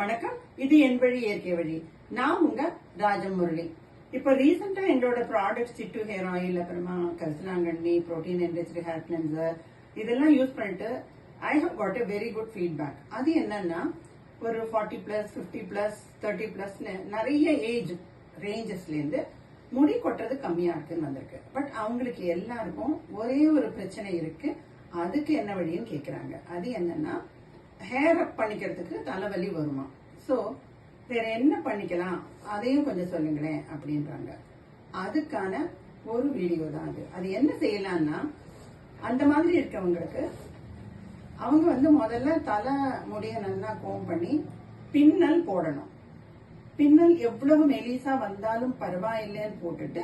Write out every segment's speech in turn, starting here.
வணக்கம். இது என் வழி இயற்கை வழி. நான் உங்க ராஜமுரளி. இப்போ ரீசெண்டா என்னோட ப்ராடக்ட்ஸ் சிட்டு ஹேர் ஆயில் அப்புறமா கரிசலாங்கண்ணி ப்ரோட்டீன் என்ரிச்டு ஹேர் கிளென்சர் இதெல்லாம் யூஸ் பண்ணிட்டு I have got a very good feedback அது என்னன்னா ஒரு forty plus fifty plus thirty plus நிறைய ஏஜ் ரேஞ்சஸ்லேருந்து முடி கொட்டுறது கம்மியா இருக்குன்னு வந்திருக்கு. பட் அவங்களுக்கு எல்லாருக்கும் ஒரே ஒரு பிரச்சனை இருக்கு. அதுக்கு என்ன வழின்னு கேக்குறாங்க. அது என்னன்னா ஹேர் அப் பண்ணிக்கிறதுக்கு தலைவலி வருமா? ஸோ வேற என்ன பண்ணிக்கலாம்? அதையும் கொஞ்சம் சொல்லுங்களேன் அப்படின்றாங்க. அதுக்கான ஒரு வீடியோ தான் அது. அது என்ன செய்யலாம்னா அந்த மாதிரி இருக்கவங்களுக்கு அவங்க வந்து முதல்ல தலை முடிய நல்லா கோம் பண்ணி பின்னல் போடணும். பின்னல் எவ்வளவு மெலிசா வந்தாலும் பரவாயில்லைன்னு போட்டுட்டு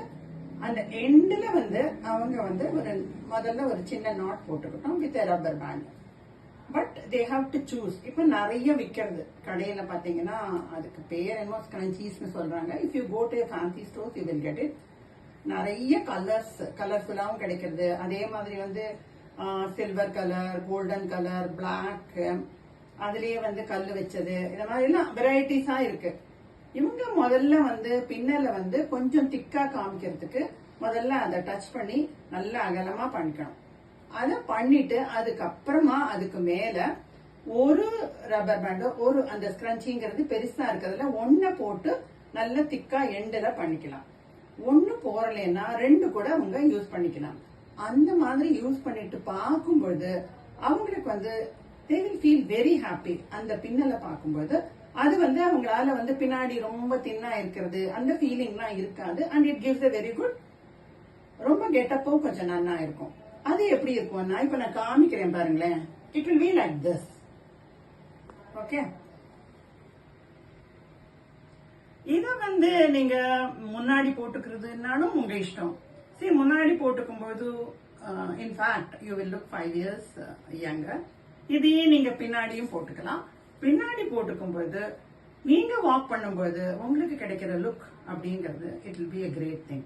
அந்த எண்டில் வந்து அவங்க வந்து ஒரு முதல்ல ஒரு சின்ன knot போட்டுக்கிட்டோம் with rubber band they have to choose இப்போ நிறைய விற்கிறது கடையில் பார்த்தீங்கன்னா அதுக்கு பேர் என்னமோ ஸ்க்ரன்ச்சீஸ்னு சொல்கிறாங்க if you go to fancy stores you will get it நிறைய கலர்ஸ் கலர்ஃபுல்லாகவும் கிடைக்கிறது. அதே மாதிரி வந்து silver colour golden colour black அதுலேயே வந்து கல் வச்சது. இந்த மாதிரிலாம் வெரைட்டிஸாக இருக்குது இருக்கு. இவங்க முதல்ல வந்து பின்னல வந்து கொஞ்சம் திக்காக காமிக்கிறதுக்கு முதல்ல அதை டச் பண்ணி நல்லா அகலமாக பண்ணிக்கணும். அதை பண்ணிட்டு அதுக்கப்புறமா அதுக்கு மேல ஒரு ரப்பர் பேண்டோ ஒரு அந்த ஸ்க்ரன்ச்சிங்கிறது பெருசா இருக்கிறதுல ஒன்ன போட்டு நல்ல திக்கா எண்டில் பண்ணிக்கலாம். ஒன்று போறலைன்னா ரெண்டு கூட அவங்க யூஸ் பண்ணிக்கலாம். அந்த மாதிரி யூஸ் பண்ணிட்டு பார்க்கும்பொழுது அவங்களுக்கு வந்து they will feel very happy அந்த பின்னலை பார்க்கும்போது அது வந்து அவங்களால வந்து பின்னாடி ரொம்ப தின்னா இருக்கிறது அந்த ஃபீலிங்லாம் இருக்காது. And it gives a very good ரொம்ப கெட்டப்பும் கொஞ்சம் நன்னா இருக்கும். அது எப்படி இருக்கும்னா இப்ப நான் காமிக்கிறேன் பாருங்களேன். It will be like this okay இத வந்து நீங்க முன்னாடி போட்டுக்கிறதுனாலும் உங்க இஷ்டம். சரி முன்னாடி போட்டுக்கும் போது in fact you will look five years younger இதையே நீங்க பின்னாடியும் போட்டுக்கலாம். பின்னாடி போட்டுக்கும் போது நீங்க வாக் பண்ணும்போது உங்களுக்கு கிடைக்கிற லுக் அப்படிங்கிறது it will be a great thing